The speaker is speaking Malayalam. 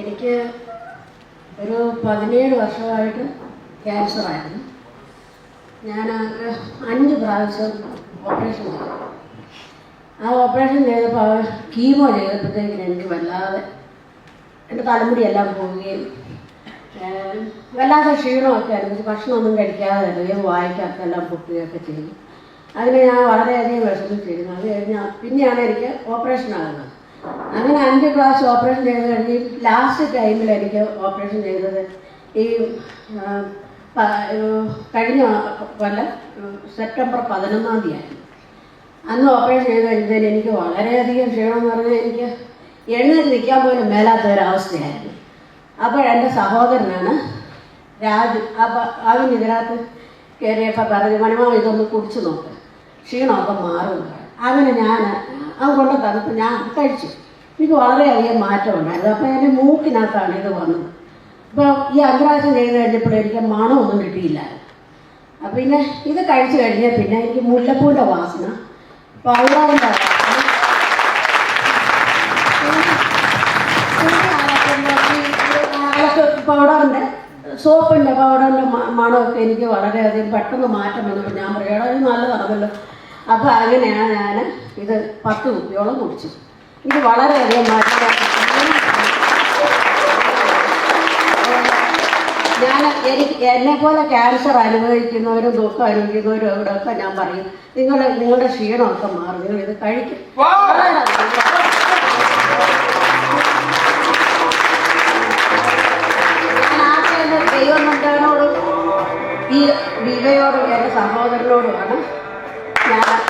എനിക്ക് ഒരു പതിനേഴ് വർഷമായിട്ട് ക്യാൻസർ ആയിരുന്നു. ഞാൻ അഞ്ച് പ്രാവശ്യം ഓപ്പറേഷൻ ചെയ്തു. ആ ഓപ്പറേഷൻ ചെയ്തപ്പോൾ കീമോ ചെയ്തപ്പോഴത്തേക്കിന് എനിക്ക് വല്ലാതെ എന്റെ തലമുടിയെല്ലാം പോവുകയും വല്ലാതെ ക്ഷീണമൊക്കെ ആയിരുന്നു. ഭക്ഷണമൊന്നും കഴിക്കാതെ അല്ലെങ്കിൽ വായിക്കകത്തെല്ലാം പൊട്ടുകയൊക്കെ ചെയ്തു. അതിന് ഞാൻ വളരെയധികം വിഷമിച്ചിരുന്നു. അത് കഴിഞ്ഞാൽ പിന്നെയാണ് എനിക്ക് ഓപ്പറേഷൻ ആകുന്നത്. അങ്ങനെ അഞ്ച് ക്ലാസ് ഓപ്പറേഷൻ ചെയ്ത് കഴിഞ്ഞ് ലാസ്റ്റ് ടൈമിൽ എനിക്ക് ഓപ്പറേഷൻ ചെയ്തത് ഈ കഴിഞ്ഞ കൊല്ലം സെപ്റ്റംബർ പതിനൊന്നാം തീയതി. അന്ന് ഓപ്പറേഷൻ ചെയ്ത് കഴിഞ്ഞതിന് എനിക്ക് വളരെയധികം ക്ഷീണം എന്ന് പറഞ്ഞാൽ എനിക്ക് എഴുന്നേറ്റ് നിൽക്കാൻ പോലും മേലാത്ത ഒരവസ്ഥയായിരുന്നു അപ്പോൾ എന്റെ സഹോദരനാണ് രാജു അപ്പം അവൻ ഇതിനകത്ത് കയറിയപ്പോൾ പറഞ്ഞു മണിമാവ് ഇതൊന്ന് കുടിച്ചു നോക്ക്. ക്ഷീണമൊക്കെ മാറും. അങ്ങനെ ഞാൻ അത് കൊണ്ട് തന്നപ്പോൾ ഞാൻ കഴിച്ചു. എനിക്ക് വളരെയധികം മാറ്റം ഉണ്ടായിരുന്നു അപ്പോൾ എന്റെ മൂക്കിനകത്താണ് ഇത് വന്നത്. അപ്പോൾ ഈ അന്തരാശം ചെയ്ത് കഴിഞ്ഞപ്പോൾ എനിക്ക് മണമൊന്നും കിട്ടിയില്ലായിരുന്നു അപ്പം പിന്നെ ഇത് കഴിച്ചു കഴിഞ്ഞാൽ പിന്നെ എനിക്ക് മുല്ലപ്പൂവിന്റെ വാസന വാസന. പൗഡറിന്റെ സോപ്പിന്റെ പൗഡറിന്റെ മണമൊക്കെ എനിക്ക് വളരെയധികം പെട്ടെന്ന് മാറ്റം വന്നപ്പോൾ ഞാൻ പറയണം നല്ലതാണല്ലോ. അപ്പോൾ അങ്ങനെയാണ് ഞാൻ ഇത് പത്ത് കുപ്പിയോളം കുടിച്ചു. ഇത് വളരെയധികം മാറ്റം ഞാൻ എനിക്ക് എന്നെ പോലെ ക്യാൻസർ അനുഭവിക്കുന്നവരും ദുഃഖം അനുഭവിക്കുന്നവരും എവിടെയൊക്കെ ഞാൻ പറയും. നിങ്ങൾ നിങ്ങളുടെ ക്ഷീണമൊക്കെ മാറും. നിങ്ങൾ ഇത് കഴിക്കും. ദൈവനന്ദനോടും ഈ വിവയോടും എന്റെ സഹോദരനോടുമാണ്. ഞാൻ